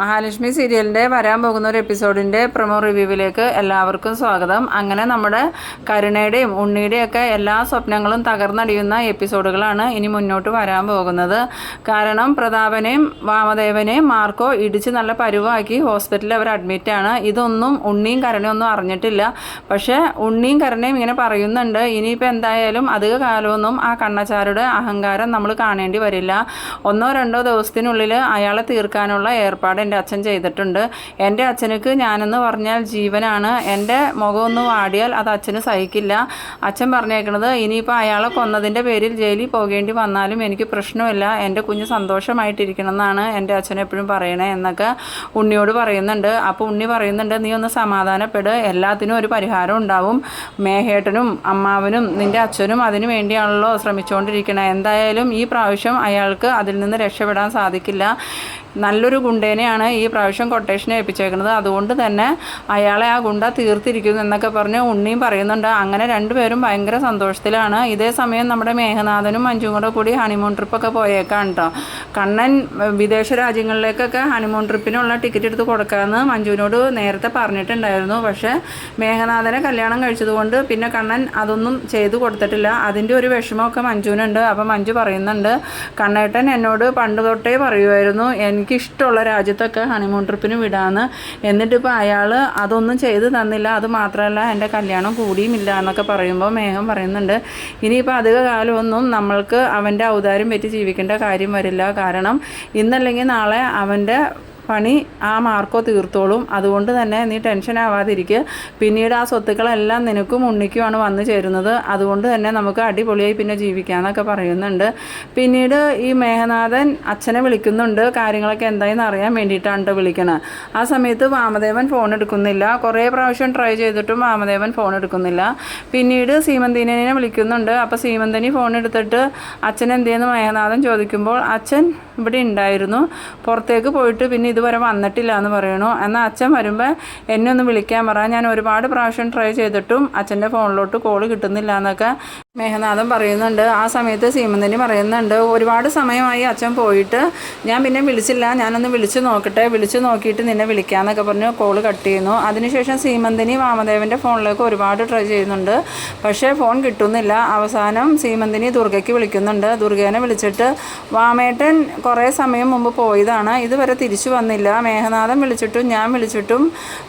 മഹാലക്ഷ്മി സീരിയലിന്റെ വരാൻ പോകുന്ന ഒരു എപ്പിസോഡിന്റെ പ്രൊമോ റിവ്യൂവിലേക്ക് എല്ലാവർക്കും സ്വാഗതം. അങ്ങനെ നമ്മുടെ കരുണയുടെയും ഉണ്ണിയുടെയും ഒക്കെ എല്ലാ സ്വപ്നങ്ങളും തകർന്നടിയുന്ന എപ്പിസോഡുകളാണ് ഇനി മുന്നോട്ട് വരാൻ പോകുന്നത്. കാരണം പ്രതാപനെയും വാമദേവനെയും മാർക്കോ ഇടിച്ച് നല്ല പരുവാക്കി ഹോസ്പിറ്റലിൽ അവർ അഡ്മിറ്റാണ് ഇതൊന്നും ഉണ്ണിയും കരുണയും ഒന്നും അറിഞ്ഞിട്ടില്ല. പക്ഷേ ഉണ്ണിയും കരുണയും ഇങ്ങനെ പറയുന്നുണ്ട്. ഇനിയിപ്പോൾ എന്തായാലും അധിക കാലമൊന്നും ആ കണ്ണച്ചാരുടെ അഹങ്കാരം നമ്മൾ കാണേണ്ടി വരില്ല. ഒന്നോ രണ്ടോ ദിവസത്തിനുള്ളിൽ അയാളെ തീർക്കാനുള്ള ഏർപ്പാട് എന്റെ അച്ഛൻ ചെയ്തിട്ടുണ്ട്. എന്റെ അച്ഛനക്ക് ഞാനെന്ന് പറഞ്ഞാൽ ജീവനാണ്. എന്റെ മുഖമൊന്ന് വാടിയാൽ അത് അച്ഛന് സഹിക്കില്ല. അച്ഛൻ പറഞ്ഞേക്കണത് ഇനിയിപ്പോൾ അയാളെ കൊന്നതിന്റെ പേരിൽ ജയിലിൽ പോകേണ്ടി വന്നാലും എനിക്ക് പ്രശ്നമില്ല. എന്റെ കുഞ്ഞ് സന്തോഷമായിട്ടിരിക്കണം എന്നാണ് എന്റെ അച്ഛൻ എപ്പോഴും പറയണേ എന്നൊക്കെ ഉണ്ണിയോട് പറയുന്നുണ്ട്. അപ്പോൾ ഉണ്ണി പറയുന്നുണ്ട് നീ ഒന്ന് സമാധാനപ്പെട്. എല്ലാത്തിനും ഒരു പരിഹാരം ഉണ്ടാവും. മേഹേട്ടനും അമ്മാവനും നിന്റെ അച്ഛനും അതിനു വേണ്ടിയാണല്ലോ ശ്രമിച്ചുകൊണ്ടിരിക്കണേ എന്തായാലും ഈ പ്രാവശ്യം അയാൾക്ക് അതിൽ നിന്ന് രക്ഷപ്പെടാൻ സാധിക്കില്ല. നല്ലൊരു ഗുണ്ടേനെയാണ് ഈ പ്രാവശ്യം കൊട്ടേഷനെ ഏൽപ്പിച്ചേക്കുന്നത്. അതുകൊണ്ട് തന്നെ അയാളെ ആ ഗുണ്ട തീർത്തിരിക്കുന്നു എന്നൊക്കെ പറഞ്ഞ് ഉണ്ണിയും പറയുന്നുണ്ട്. അങ്ങനെ രണ്ടുപേരും ഭയങ്കര സന്തോഷത്തിലാണ്. ഇതേ സമയം നമ്മുടെ മേഘനാഥനും മഞ്ജും കൂടെ കൂടി ഹണിമൂൺ ട്രിപ്പൊക്കെ പോയേക്കാണ് കേട്ടോ കണ്ണൻ വിദേശ രാജ്യങ്ങളിലേക്കൊക്കെ ഹണിമൂൺ ട്രിപ്പിനുള്ള ടിക്കറ്റ് എടുത്ത് കൊടുക്കാമെന്ന് മഞ്ജുവിനോട് നേരത്തെ പറഞ്ഞിട്ടുണ്ടായിരുന്നു. പക്ഷേ മേഘനാഥനെ കല്യാണം കഴിച്ചതുകൊണ്ട് പിന്നെ കണ്ണൻ അതൊന്നും ചെയ്തു കൊടുത്തിട്ടില്ല. അതിന്റെ ഒരു വിഷമമൊക്കെ മഞ്ജുവിനുണ്ട്. അപ്പോൾ മഞ്ജു പറയുന്നുണ്ട് കണ്ണേട്ടൻ എന്നോട് പണ്ട് തൊട്ടേ പറയുമായിരുന്നു എനിക്കിഷ്ടമുള്ള രാജ്യത്തൊക്കെ ഹണിമൂൺ ട്രിപ്പിന് വിടാമെന്ന് എന്നിട്ടിപ്പോൾ അയാൾ അതൊന്നും ചെയ്ത് തന്നില്ല. അത് മാത്രമല്ല എന്റെ കല്യാണം കൂടിയുമില്ല എന്നൊക്കെ പറയുമ്പോൾ മേഘം പറയുന്നുണ്ട്. ഇനിയിപ്പോൾ അധിക കാലമൊന്നും നമ്മൾക്ക് അവന്റെ ഔദാര്യം പറ്റി ജീവിക്കേണ്ട കാര്യം വരില്ല. കാരണം ഇന്നല്ലെങ്കിൽ നാളെ അവന്റെ പണി ആ മാർക്കോ തീർത്തോളും. അതുകൊണ്ട് തന്നെ നീ ടെൻഷൻ ആവാതിരിക്കുക പിന്നീട് ആ സ്വത്തുക്കളെല്ലാം നിനക്കും ഉണ്ണിക്കുമാണ് വന്നു ചേരുന്നത്. അതുകൊണ്ട് തന്നെ നമുക്ക് അടിപൊളിയായി പിന്നെ ജീവിക്കാമെന്നൊക്കെ പറയുന്നുണ്ട്. പിന്നീട് ഈ മേഘനാഥൻ അച്ഛനെ വിളിക്കുന്നുണ്ട്. കാര്യങ്ങളൊക്കെ എന്തായെന്ന് അറിയാൻ വേണ്ടിയിട്ടാണ് ട്ടോ വിളിക്കണത് ആ സമയത്ത് വാമദേവൻ ഫോൺ എടുക്കുന്നില്ല. കുറേ പ്രാവശ്യം ട്രൈ ചെയ്തിട്ടും വാമദേവൻ ഫോൺ എടുക്കുന്നില്ല. പിന്നീട് സീമന്തിനെ വിളിക്കുന്നുണ്ട്. അപ്പോൾ സീമന്തിനി ഫോൺ എടുത്തിട്ട് അച്ഛൻ എന്തേന്ന് മേഘനാഥൻ ചോദിക്കുമ്പോൾ അച്ഛൻ ഇവിടെ ഉണ്ടായിരുന്നു. പുറത്തേക്ക് പോയിട്ട് പിന്നെ ഇതുവരെ വന്നിട്ടില്ല എന്ന് പറയണു. എന്നാൽ അച്ഛൻ വരുമ്പോൾ എന്നെ ഒന്ന് വിളിക്കാൻ പറ. ഞാൻ ഒരുപാട് പ്രാവശ്യം ട്രൈ ചെയ്തിട്ടും അച്ഛന്റെ ഫോണിലോട്ട് കോൾ കിട്ടുന്നില്ല എന്നൊക്കെ മേഘനാഥൻ പറയുന്നുണ്ട് ആ സമയത്ത് സീമന്തനി പറയുന്നുണ്ട് ഒരുപാട് സമയമായി അച്ഛൻ പോയിട്ട് ഞാൻ പിന്നെ വിളിച്ചില്ല ഞാനൊന്ന് വിളിച്ചു നോക്കട്ടെ വിളിച്ചു നോക്കിയിട്ട് നിന്നെ വിളിക്കാമെന്നൊക്കെ പറഞ്ഞ് കോൾ കട്ട് ചെയ്യുന്നു. അതിനുശേഷം സീമന്തിനി വാമദേവന്റെ ഫോണിലേക്ക് ഒരുപാട് ട്രൈ ചെയ്യുന്നുണ്ട് പക്ഷേ ഫോൺ കിട്ടുന്നില്ല. അവസാനം സീമന്തിനി ദുർഗയ്ക്ക് വിളിക്കുന്നുണ്ട്. ദുർഗേനെ വിളിച്ചിട്ട് വാമേട്ടൻ കുറേ സമയം മുമ്പ് പോയതാണ് ഇതുവരെ തിരിച്ചു വന്നില്ല. മേഘനാഥൻ വിളിച്ചിട്ടും ഞാൻ വിളിച്ചിട്ടും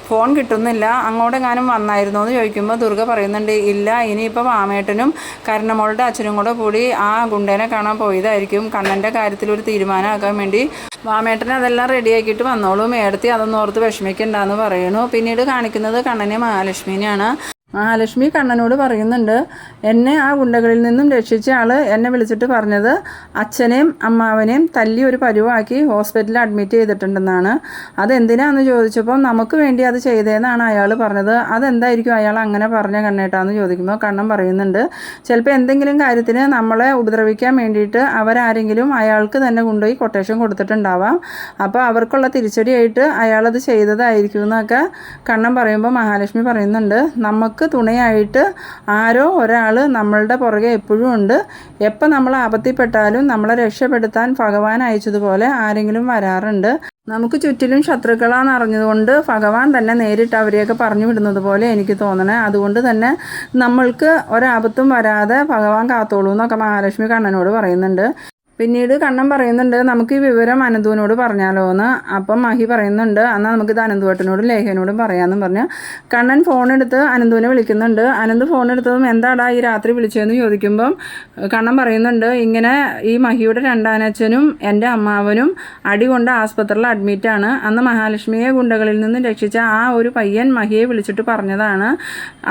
ഫോൺ കിട്ടുന്നില്ല. അങ്ങോട്ടെങ്ങാനും വന്നായിരുന്നോ? എന്ന് ചോദിക്കുമ്പോൾ ദുർഗ പറയുന്നുണ്ട് ഇല്ല ഇനിയിപ്പോൾ വാമേട്ടനും കരുണമോളുടെ അച്ഛനും കൂടെ കൂടി ആ ഗുണ്ടേനെ കാണാൻ പോയതായിരിക്കും. കണ്ണന്റെ കാര്യത്തിൽ ഒരു തീരുമാനമാക്കാൻ വേണ്ടി വാമേട്ടൻ അതെല്ലാം റെഡിയാക്കിയിട്ട് വന്നോളൂ. മേടത്തി അതൊന്നും ഓർത്ത് വിഷമിക്കണ്ടെന്ന് പറയുന്നു. പിന്നീട് കാണിക്കുന്നത് കണ്ണനെ മഹാലക്ഷ്മിനെയാണ്. മഹാലക്ഷ്മി കണ്ണനോട് പറയുന്നുണ്ട് എന്നെ ആ ഗുണ്ടകളിൽ നിന്നും രക്ഷിച്ച ആൾ എന്നെ വിളിച്ചിട്ട് പറഞ്ഞത് അച്ഛനെയും അമ്മാവനെയും തല്ലി ഒരു പരുവാക്കി ഹോസ്പിറ്റലിൽ അഡ്മിറ്റ് ചെയ്തിട്ടുണ്ടെന്നാണ്. അതെന്തിനാന്ന് ചോദിച്ചപ്പോൾ നമുക്ക് വേണ്ടി അത് ചെയ്തതെന്നാണ് അയാൾ പറഞ്ഞത്. അതെന്തായിരിക്കും അയാൾ അങ്ങനെ പറഞ്ഞ കണ്ണേട്ടാന്ന് ചോദിക്കുമ്പോൾ കണ്ണൻ പറയുന്നുണ്ട് ചിലപ്പോൾ എന്തെങ്കിലും കാര്യത്തിന് നമ്മളെ ഉപദ്രവിക്കാൻ വേണ്ടിയിട്ട് അവരാരെങ്കിലും അയാൾക്ക് തന്നെ കൊണ്ടുപോയി കൊട്ടേഷൻ കൊടുത്തിട്ടുണ്ടാവാം. അപ്പോൾ അവർക്കുള്ള തിരിച്ചടിയായിട്ട് അയാളത് ചെയ്തതായിരിക്കും എന്നൊക്കെ കണ്ണൻ പറയുമ്പോൾ മഹാലക്ഷ്മി പറയുന്നുണ്ട്. നമുക്ക് തുണയായിട്ട് ആരോ ഒരാൾ നമ്മളുടെ പുറകെ എപ്പോഴും ഉണ്ട്. എപ്പോൾ നമ്മൾ ആപത്തിപ്പെട്ടാലും നമ്മളെ രക്ഷപ്പെടുത്താൻ ഭഗവാൻ അയച്ചതുപോലെ ആരെങ്കിലും വരാറുണ്ട്. നമുക്ക് ചുറ്റിലും ശത്രുക്കളാണെന്ന് അറിഞ്ഞതുകൊണ്ട് ഭഗവാൻ തന്നെ നേരിട്ട് അവരെയൊക്കെ പറഞ്ഞു വിടുന്നത് പോലെ എനിക്ക് തോന്നണേ. അതുകൊണ്ട് തന്നെ നമ്മൾക്ക് ഒരാപത്തും വരാതെ ഭഗവാൻ കാത്തോളൂ എന്നൊക്കെ മഹാലക്ഷ്മി കണ്ണനോട് പറയുന്നുണ്ട്. പിന്നീട് കണ്ണൻ പറയുന്നുണ്ട് നമുക്ക് ഈ വിവരം അനന്തുവിനോട് പറഞ്ഞാലോ എന്ന് അപ്പം മഹി പറയുന്നുണ്ട് എന്നാൽ നമുക്കിത് അനന്തുവേട്ടനോടും ലേഖനോടും പറയാമെന്നും പറഞ്ഞു കണ്ണൻ ഫോണെടുത്ത് അനന്തുവിനെ വിളിക്കുന്നുണ്ട്. അനന്ത് ഫോണെടുത്തതും എന്താടാ ഈ രാത്രി വിളിച്ചതെന്ന് ചോദിക്കുമ്പം കണ്ണൻ പറയുന്നുണ്ട് ഇങ്ങനെ ഈ മഹിയുടെ രണ്ടാനച്ഛനും എന്റെ അമ്മാവനും അടി കൊണ്ട് ആസ്പത്രിയിൽ അഡ്മിറ്റാണ് അന്ന് മഹാലക്ഷ്മിയെ ഗുണ്ടകളിൽ നിന്ന് രക്ഷിച്ച ആ ഒരു പയ്യൻ മഹിയെ വിളിച്ചിട്ട് പറഞ്ഞതാണ്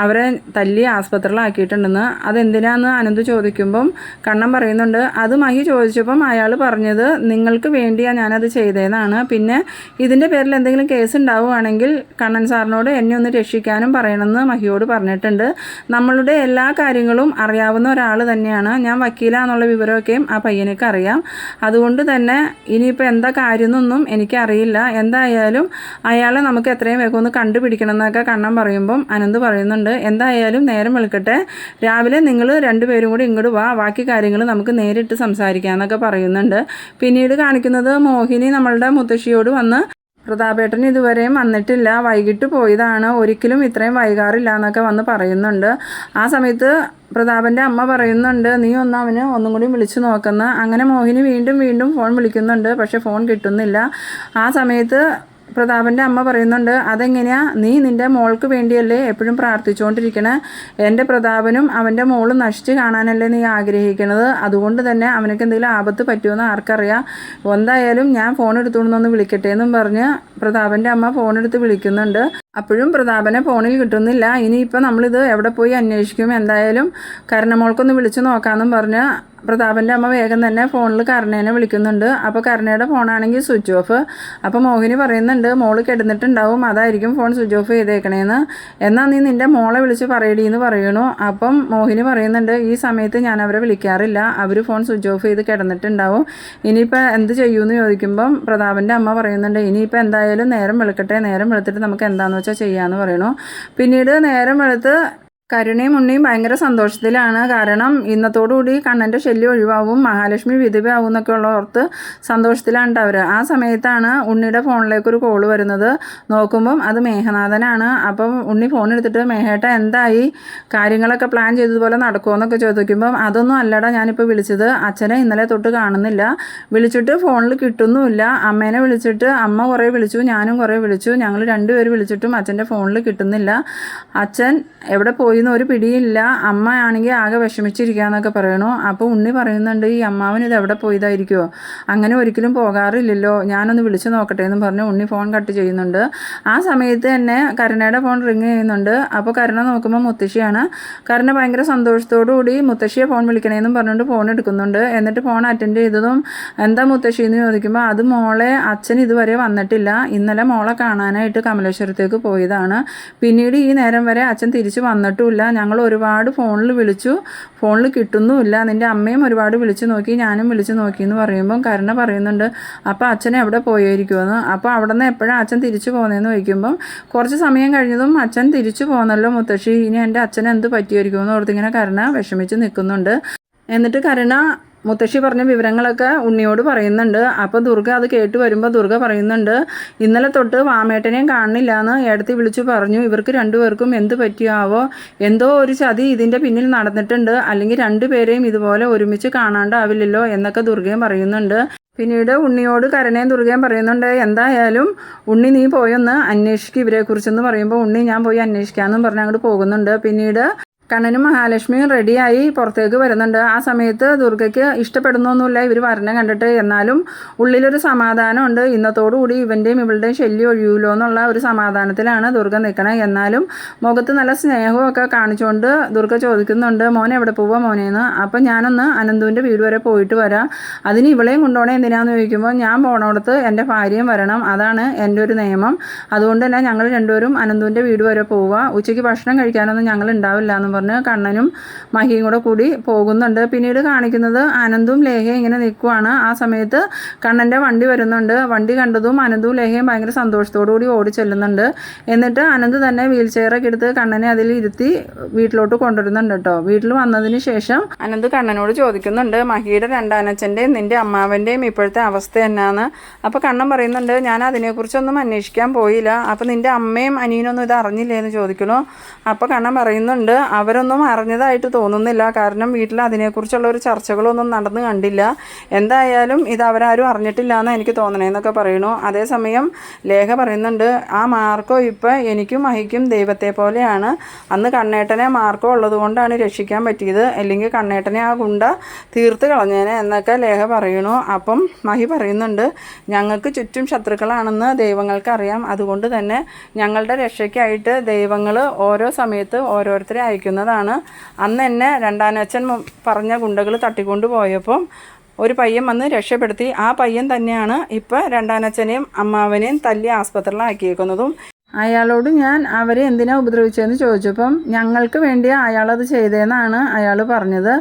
അവരെ തല്ലി ആസ്പത്രിയിലാക്കിയിട്ടുണ്ടെന്ന് അതെന്തിനാന്ന്? അനന്ത് ചോദിക്കുമ്പം കണ്ണൻ പറയുന്നുണ്ട് അത് മഹി ചോദിച്ചപ്പം അയാൾ പറഞ്ഞത് നിങ്ങൾക്ക് വേണ്ടിയാണ് ഞാനത് ചെയ്തതെന്നാണ് പിന്നെ ഇതിന്റെ പേരിൽ എന്തെങ്കിലും കേസ് ഉണ്ടാവുകയാണെങ്കിൽ കണ്ണൻ സാറിനോട് എന്നെ ഒന്ന് രക്ഷിക്കാനും പറയണമെന്ന് മഹിയോട് പറഞ്ഞിട്ടുണ്ട്. നമ്മളുടെ എല്ലാ കാര്യങ്ങളും അറിയാവുന്ന ഒരാൾ തന്നെയാണ്. ഞാൻ വക്കീലാന്നുള്ള വിവരമൊക്കെയും ആ പയ്യനൊക്കെ അറിയാം. അതുകൊണ്ട് തന്നെ ഇനിയിപ്പോൾ എന്താ കാര്യമെന്നൊന്നും എനിക്കറിയില്ല. എന്തായാലും അയാളെ നമുക്ക് എത്രയും വേഗം ഒന്ന് കണ്ടുപിടിക്കണം എന്നൊക്കെ കണ്ണൻ പറയുമ്പം അനന്ത് പറയുന്നുണ്ട്. എന്തായാലും നേരം വെളുക്കട്ടെ. രാവിലെ നിങ്ങൾ രണ്ടുപേരും കൂടി ഇങ്ങോട്ട് വാ. ബാക്കി കാര്യങ്ങൾ നമുക്ക് നേരിട്ട് സംസാരിക്കാം എന്നൊക്കെ പറയുന്നുണ്ട്. പിന്നീട് കാണിക്കുന്നത് മോഹിനി നമ്മളുടെ മുത്തശ്ശിയോട് വന്ന് പ്രതാപേട്ടൻ ഇതുവരെയും വന്നിട്ടില്ല വൈകിട്ട് പോയതാണ് ഒരിക്കലും ഇത്രയും വൈകാറില്ല എന്നൊക്കെ വന്ന് പറയുന്നുണ്ട്. ആ സമയത്ത് പ്രതാപന്റെ അമ്മ പറയുന്നുണ്ട് നീ ഒന്ന് അവന് ഒന്നും കൂടി വിളിച്ചു നോക്കുന്ന. അങ്ങനെ മോഹിനി വീണ്ടും വീണ്ടും ഫോൺ വിളിക്കുന്നുണ്ട് പക്ഷേ ഫോൺ കിട്ടുന്നില്ല. ആ സമയത്ത് പ്രതാപന്റെ അമ്മ പറയുന്നുണ്ട് അതെങ്ങനെയാ? നീ നിന്റെ മോൾക്ക് വേണ്ടിയല്ലേ എപ്പോഴും പ്രാർത്ഥിച്ചുകൊണ്ടിരിക്കണേ? എന്റെ പ്രതാപനും അവന്റെ മോളും നശിച്ച് കാണാനല്ലേ നീ ആഗ്രഹിക്കുന്നത് അതുകൊണ്ട് തന്നെ അവനക്ക് എന്തെങ്കിലും ആപത്ത് പറ്റുമെന്ന് ആർക്കറിയാം. എന്തായാലും ഞാൻ ഫോൺ എടുത്തുകൊണ്ടൊന്ന് വിളിക്കട്ടെ എന്നും പറഞ്ഞ് പ്രതാപന്റെ അമ്മ ഫോൺ എടുത്ത് വിളിക്കുന്നുണ്ട്. അപ്പോഴും പ്രതാപനെ ഫോണിൽ കിട്ടുന്നില്ല. ഇനിയിപ്പോൾ നമ്മളിത് എവിടെ പോയി അന്വേഷിക്കും? എന്തായാലും കരണമോൾക്കൊന്ന് വിളിച്ച് നോക്കാമെന്നും പറഞ്ഞ് പ്രതാപന്റെ അമ്മ വേഗം തന്നെ ഫോണിൽ കരുണേനെ വിളിക്കുന്നുണ്ട്. അപ്പോൾ കരുണയുടെ ഫോണാണെങ്കിൽ സ്വിച്ച് ഓഫ്. അപ്പോൾ മോഹിനി പറയുന്നുണ്ട് മോൾ കിടന്നിട്ടുണ്ടാവും. അതായിരിക്കും ഫോൺ സ്വിച്ച് ഓഫ് ചെയ്തേക്കണേന്ന്. എന്നാൽ നീ നിന്റെ മോളെ വിളിച്ച് പറയടി എന്ന് പറയണു അപ്പം മോഹിനി പറയുന്നുണ്ട് ഈ സമയത്ത് ഞാൻ അവരെ വിളിക്കാറില്ല. അവർ ഫോൺ സ്വിച്ച് ഓഫ് ചെയ്ത് കിടന്നിട്ടുണ്ടാവും. ഇനിയിപ്പോൾ എന്ത് ചെയ്യുമെന്ന് ചോദിക്കുമ്പം പ്രതാപന്റെ അമ്മ പറയുന്നുണ്ട് ഇനിയിപ്പോൾ എന്തായാലും നേരം വെളുക്കട്ടെ. നേരം വെളുത്തിട്ട് നമുക്ക് എന്താണെന്ന് വെച്ചാൽ ചെയ്യാമെന്ന് പറയണു. പിന്നീട് നേരം വെളുത്ത് കരുണയും ഉണ്ണിയും ഭയങ്കര സന്തോഷത്തിലാണ്. കാരണം ഇന്നത്തോടുകൂടി കണ്ണന്റെ ശല്യം ഒഴിവാകും മഹാലക്ഷ്മി വിധവയാവും എന്നൊക്കെ ഉള്ള ഓർത്ത് സന്തോഷത്തിലാണ് അവർ ആ സമയത്താണ് ഉണ്ണിയുടെ ഫോണിലേക്ക് ഒരു കോൾ വരുന്നത്. നോക്കുമ്പം അത് മേഘനാഥനാണ്. അപ്പം ഉണ്ണി ഫോൺ എടുത്തിട്ട് എന്തായി? കാര്യങ്ങളൊക്കെ പ്ലാൻ ചെയ്തതുപോലെ നടക്കുമോ എന്നൊക്കെ ചോദിക്കുമ്പം അതൊന്നും അല്ലടാ ഞാനിപ്പോൾ വിളിച്ചത്. അച്ഛനെ ഇന്നലെ തൊട്ട് കാണുന്നില്ല. വിളിച്ചിട്ട് ഫോണിൽ കിട്ടുന്നുമില്ല. അമ്മേനെ വിളിച്ചിട്ട് അമ്മ കുറേ വിളിച്ചു ഞാനും കുറേ വിളിച്ചു. ഞങ്ങൾ രണ്ടുപേർ വിളിച്ചിട്ടും അച്ഛന്റെ ഫോണിൽ കിട്ടുന്നില്ല. അച്ഛൻ എവിടെ പോയി എന്ന് ഒരു പിടിയില്ല. അമ്മയാണെങ്കിൽ ആകെ വിഷമിച്ചിരിക്കുക എന്നൊക്കെ പറയണു. അപ്പോൾ ഉണ്ണി പറയുന്നുണ്ട് ഈ അമ്മാവൻ ഇത് എവിടെ പോയതായിരിക്കുമോ അങ്ങനെ ഒരിക്കലും പോകാറില്ലല്ലോ. ഞാനൊന്ന് വിളിച്ചു നോക്കട്ടെ എന്ന് പറഞ്ഞ് ഉണ്ണി ഫോൺ കട്ട് ചെയ്യുന്നുണ്ട്. ആ സമയത്ത് തന്നെ കരുണയുടെ ഫോൺ റിങ് ചെയ്യുന്നുണ്ട്. അപ്പോൾ കരുണ നോക്കുമ്പോൾ മുത്തശ്ശിയാണ്. കരുണ ഭയങ്കര കൂടി മുത്തശ്ശിയെ ഫോൺ വിളിക്കണേന്നും പറഞ്ഞുകൊണ്ട് ഫോൺ എടുക്കുന്നുണ്ട്. എന്നിട്ട് ഫോൺ അറ്റൻഡ് ചെയ്തതും എന്താ മുത്തശ്ശി? എന്ന് ചോദിക്കുമ്പോൾ അത് മോളെ അച്ഛൻ ഇതുവരെ വന്നിട്ടില്ല. ഇന്നലെ മോളെ കാണാനായിട്ട് കമലേശ്വരത്തേക്ക് പോയതാണ്. പിന്നീട് ഈ നേരം വരെ അച്ഛൻ തിരിച്ചു വന്നിട്ടുമില്ല ഞങ്ങൾ ഒരുപാട് ഫോണിൽ വിളിച്ചു. ഫോണിൽ കിട്ടുന്നുമില്ല. നിന്റെ അമ്മയും ഒരുപാട് വിളിച്ചു നോക്കി. ഞാനും വിളിച്ചു നോക്കി എന്ന് പറയുമ്പം കരുണ പറയുന്നുണ്ട് അപ്പോൾ അച്ഛൻ എവിടെ പോയിരിക്കുമെന്ന് അപ്പോൾ അവിടെ നിന്ന് എപ്പോഴാണ് അച്ഛൻ തിരിച്ചു പോകുന്നതെന്ന് ചോദിക്കുമ്പം കുറച്ച് സമയം കഴിഞ്ഞതും അച്ഛൻ തിരിച്ചു പോകുന്നല്ലോ മുത്തശ്ശി. ഇനി എന്റെ അച്ഛൻ എന്ത് പറ്റിയായിരിക്കുമെന്ന് ഓർത്തിങ്ങനെ കരുണ വിഷമിച്ച് നിൽക്കുന്നുണ്ട്. എന്നിട്ട് കരുണ മുത്തശ്ശി പറഞ്ഞ വിവരങ്ങളൊക്കെ ഉണ്ണിയോട് പറയുന്നുണ്ട്. അപ്പോൾ ദുർഗ അത് കേട്ട് വരുമ്പോൾ ദുർഗ പറയുന്നുണ്ട് ഇന്നലെ തൊട്ട് വാമേട്ടനെയും കാണുന്നില്ല എന്ന് ഏടത്തി വിളിച്ചു പറഞ്ഞു. ഇവർക്ക് രണ്ടുപേർക്കും എന്ത് പറ്റിയാവോ? എന്തോ ഒരു ചതി ഇതിന്റെ പിന്നിൽ നടന്നിട്ടുണ്ട്. അല്ലെങ്കിൽ രണ്ടുപേരെയും ഇതുപോലെ ഒരുമിച്ച് കാണാണ്ടാവില്ലല്ലോ എന്നൊക്കെ ദുർഗയും പറയുന്നുണ്ട്. പിന്നീട് ഉണ്ണിയോട് കരണയും ദുർഗയും പറയുന്നുണ്ട് എന്തായാലും ഉണ്ണി നീ പോയൊന്ന് അന്വേഷിക്കും ഇവരെക്കുറിച്ചെന്ന് പറയുമ്പോൾ ഉണ്ണി ഞാൻ പോയി അന്വേഷിക്കാമെന്നും പറഞ്ഞ് അങ്ങോട്ട് പോകുന്നുണ്ട്. പിന്നീട് കണ്ണനും മഹാലക്ഷ്മിയും റെഡിയായി പുറത്തേക്ക് വരുന്നുണ്ട്. ആ സമയത്ത് ദുർഗയ്ക്ക് ഇഷ്ടപ്പെടുന്നൊന്നുമില്ല. ഇവർ വരണം കണ്ടിട്ട് എന്നാലും ഉള്ളിലൊരു സമാധാനമുണ്ട്. ഇന്നത്തോടുകൂടി ഇവന്റെയും ഇവളുടെയും ശല്യം ഒഴിയൂലോ എന്നുള്ള ഒരു സമാധാനത്തിലാണ് ദുർഗ നിൽക്കണത് എന്നാലും മുഖത്ത് നല്ല സ്നേഹവും കാണിച്ചുകൊണ്ട് ദുർഗ ചോദിക്കുന്നുണ്ട് മോനെ എവിടെ പോവാ മോനേന്ന് അപ്പം ഞാനൊന്ന് അനന്തുവിന്റെ വീട് വരെ പോയിട്ട് വരാം. അതിന് ഇവളെയും കൊണ്ടുപോകണേ എന്തിനാന്ന് ചോദിക്കുമ്പോൾ ഞാൻ പോണോടത്ത് എന്റെ ഭാര്യയും വരണം. അതാണ് എന്റെ ഒരു നിയമം. അതുകൊണ്ട് തന്നെ ഞങ്ങൾ രണ്ടുപേരും അനന്തുവിന്റെ വീട് വരെ പോവുക ഉച്ചയ്ക്ക് ഭക്ഷണം കഴിക്കാനൊന്നും ഞങ്ങൾ ഉണ്ടാവില്ല എന്ന് പറഞ്ഞ്. കണ്ണനും മഹിയും കൂടെ കൂടി പോകുന്നുണ്ട്. പിന്നീട് കാണിക്കുന്നത് അനന്തും ലേഹയും ഇങ്ങനെ നിൽക്കുവാണ്. ആ സമയത്ത് കണ്ണന്റെ വണ്ടി വരുന്നുണ്ട്. വണ്ടി കണ്ടതും അനന്തും ലേഹയും ഭയങ്കര സന്തോഷത്തോടു കൂടി ഓടി ചെല്ലുന്നുണ്ട്. എന്നിട്ട് അനന്ത് തന്നെ വീൽ ചെയറൊക്കെ എടുത്ത് കണ്ണനെ അതിൽ ഇരുത്തി വീട്ടിലോട്ട് കൊണ്ടുവരുന്നുണ്ട് കേട്ടോ. വീട്ടിൽ വന്നതിന് ശേഷം അനന്ത് കണ്ണനോട് ചോദിക്കുന്നുണ്ട് മഹിയുടെ രണ്ടാനച്ഛന്റെയും നിന്റെ അമ്മാവന്റെയും ഇപ്പോഴത്തെ അവസ്ഥ എന്നാന്ന് അപ്പോൾ കണ്ണൻ പറയുന്നുണ്ട് ഞാൻ അതിനെക്കുറിച്ചൊന്നും അന്വേഷിക്കാൻ പോയില്ല. അപ്പോൾ നിന്റെ അമ്മയും അനിയനൊന്നും ഇത് അറിഞ്ഞില്ലേ? എന്ന് ചോദിക്കണോ അപ്പോൾ കണ്ണൻ പറയുന്നുണ്ട് അവരൊന്നും അറിഞ്ഞതായിട്ട് തോന്നുന്നില്ല. കാരണം വീട്ടിൽ അതിനെക്കുറിച്ചുള്ള ഒരു ചർച്ചകളൊന്നും നടന്നു കണ്ടില്ല. എന്തായാലും ഇത് അവരാരും അറിഞ്ഞിട്ടില്ല എന്ന് എനിക്ക് തോന്നണേന്നൊക്കെ പറയണു അതേസമയം ലേഖ പറയുന്നുണ്ട് ആ മാർക്കോ ഇപ്പം എനിക്കും മഹിക്കും ദൈവത്തെ പോലെയാണ്. അന്ന് കണ്ണേട്ടനെ മാർക്കോ ഉള്ളത് കൊണ്ടാണ് രക്ഷിക്കാൻ പറ്റിയത്. അല്ലെങ്കിൽ കണ്ണേട്ടനെ ആ ഗുണ്ട തീർത്ത് കളഞ്ഞേനെ എന്നൊക്കെ ലേഖ പറയണു അപ്പം മഹി പറയുന്നുണ്ട് ഞങ്ങൾക്ക് ചുറ്റും ശത്രുക്കളാണെന്ന് ദൈവങ്ങൾക്ക് അറിയാം. അതുകൊണ്ട് തന്നെ ഞങ്ങളുടെ രക്ഷയ്ക്കായിട്ട് ദൈവങ്ങൾ ഓരോ സമയത്ത് ഓരോരുത്തരെ അയക്കുന്നതാണ് അന്ന് എന്നെ രണ്ടാനച്ഛൻ പറഞ്ഞ ഗുണ്ടകൾ തട്ടിക്കൊണ്ട് പോയപ്പം ഒരു പയ്യൻ വന്ന് രക്ഷപ്പെടുത്തി. ആ പയ്യൻ തന്നെയാണ് ഇപ്പം രണ്ടാനച്ഛനെയും അമ്മാവനെയും തല്ലി ആസ്പത്രിയിലാക്കിയേക്കുന്നതും. അയാളോട് ഞാൻ അവരെ എന്തിനാ ഉപദ്രവിച്ചതെന്ന് ചോദിച്ചപ്പം ഞങ്ങൾക്ക് വേണ്ടി അയാളത് ചെയ്തതെന്നാണ് അയാൾ പറഞ്ഞത്.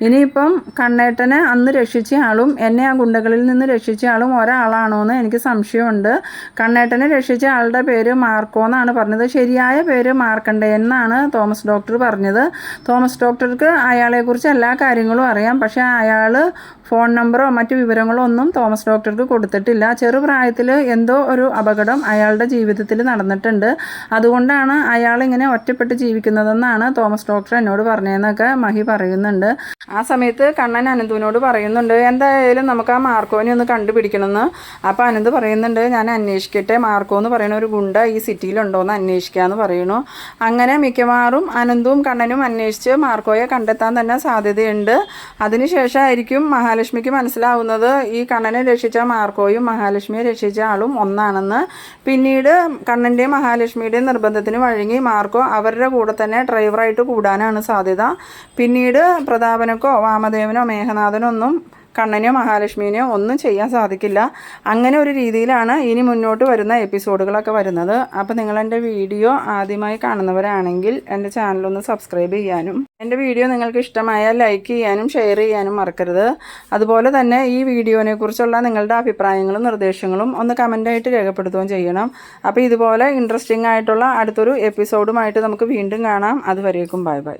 ഇനിയിപ്പം കണ്ണേട്ടനെ അന്ന് രക്ഷിച്ച ആളും എന്നെ ആ ഗുണ്ടകളിൽ നിന്ന് രക്ഷിച്ച ആളും ഒരാളാണോ എന്ന് എനിക്ക് സംശയമുണ്ട്. കണ്ണേട്ടനെ രക്ഷിച്ച ആളുടെ പേര് മാർക്കോ എന്നാണ് പറഞ്ഞത്. ശരിയായ പേര് മാർക്കണ്ടേ എന്നാണ് തോമസ് ഡോക്ടർ പറഞ്ഞത്. തോമസ് ഡോക്ടർക്ക് അയാളെക്കുറിച്ച് എല്ലാ കാര്യങ്ങളും അറിയാം. പക്ഷേ അയാൾ ഫോൺ നമ്പറോ മറ്റു വിവരങ്ങളോ ഒന്നും തോമസ് ഡോക്ടർക്ക് കൊടുത്തിട്ടില്ല. ചെറുപ്രായത്തിൽ എന്തോ ഒരു അപകടം അയാളുടെ ജീവിതത്തിൽ നടന്നിട്ടുണ്ട്. അതുകൊണ്ടാണ് അയാൾ ഇങ്ങനെ ഒറ്റപ്പെട്ട് ജീവിക്കുന്നതെന്നാണ് തോമസ് ഡോക്ടർ എന്നോട് പറഞ്ഞതെന്നൊക്കെ മഹി പറയുന്നുണ്ട്. ആ സമയത്ത് കണ്ണൻ അനന്തുവിനോട് പറയുന്നുണ്ട് എന്തായാലും നമുക്ക് ആ മാർക്കോനെ ഒന്ന് കണ്ടുപിടിക്കണമെന്ന്. അപ്പോൾ അനന്ത് പറയുന്നുണ്ട് ഞാൻ അന്വേഷിക്കട്ടെ മാർക്കോ എന്ന് പറയുന്ന ഒരു ഗുണ്ട ഈ സിറ്റിയിലുണ്ടോ എന്ന് പറയുന്നു. അങ്ങനെ മിക്കവാറും അനന്തും കണ്ണനും അന്വേഷിച്ച് മാർക്കോയെ കണ്ടെത്താൻ തന്നെ സാധ്യതയുണ്ട്. അതിനുശേഷമായിരിക്കും മഹാലക്ഷ്മിക്ക് മനസ്സിലാവുന്നത് ഈ കണ്ണനെ രക്ഷിച്ച മാർക്കോയും മഹാലക്ഷ്മിയെ രക്ഷിച്ച ആളും ഒന്നാണെന്ന്. പിന്നീട് കണ്ണന്റെയും മഹാലക്ഷ്മിയുടെയും നിർബന്ധത്തിന് വഴങ്ങി മാർക്കോ അവരുടെ കൂടെ തന്നെ ഡ്രൈവറായിട്ട് കൂടാനാണ് സാധ്യത. പിന്നീട് പ്രതാപനക്കോ വാമദേവനോ മേഘനാഥനോ കണ്ണനെയോ മഹാലക്ഷ്മിനെയോ ഒന്നും ചെയ്യാൻ സാധിക്കില്ല. അങ്ങനെ ഒരു രീതിയിലാണ് ഇനി മുന്നോട്ട് വരുന്ന എപ്പിസോഡുകളൊക്കെ വരുന്നത്. അപ്പോൾ നിങ്ങൾ എന്റെ വീഡിയോ ആദ്യമായി കാണുന്നവരാണെങ്കിൽ എന്റെ ചാനലൊന്ന് സബ്സ്ക്രൈബ് ചെയ്യാനും എന്റെ വീഡിയോ നിങ്ങൾക്ക് ഇഷ്ടമായാൽ ലൈക്ക് ചെയ്യാനും ഷെയർ ചെയ്യാനും മറക്കരുത്. അതുപോലെ തന്നെ ഈ വീഡിയോനെ കുറിച്ചുള്ള നിങ്ങളുടെ അഭിപ്രായങ്ങളും നിർദ്ദേശങ്ങളും ഒന്ന് കമന്റായിട്ട് രേഖപ്പെടുത്തുകയും ചെയ്യണം. അപ്പോൾ ഇതുപോലെ ഇൻട്രസ്റ്റിംഗ് ആയിട്ടുള്ള അടുത്തൊരു എപ്പിസോഡുമായിട്ട് നമുക്ക് വീണ്ടും കാണാം. അതുവരേക്കും ബൈ ബൈ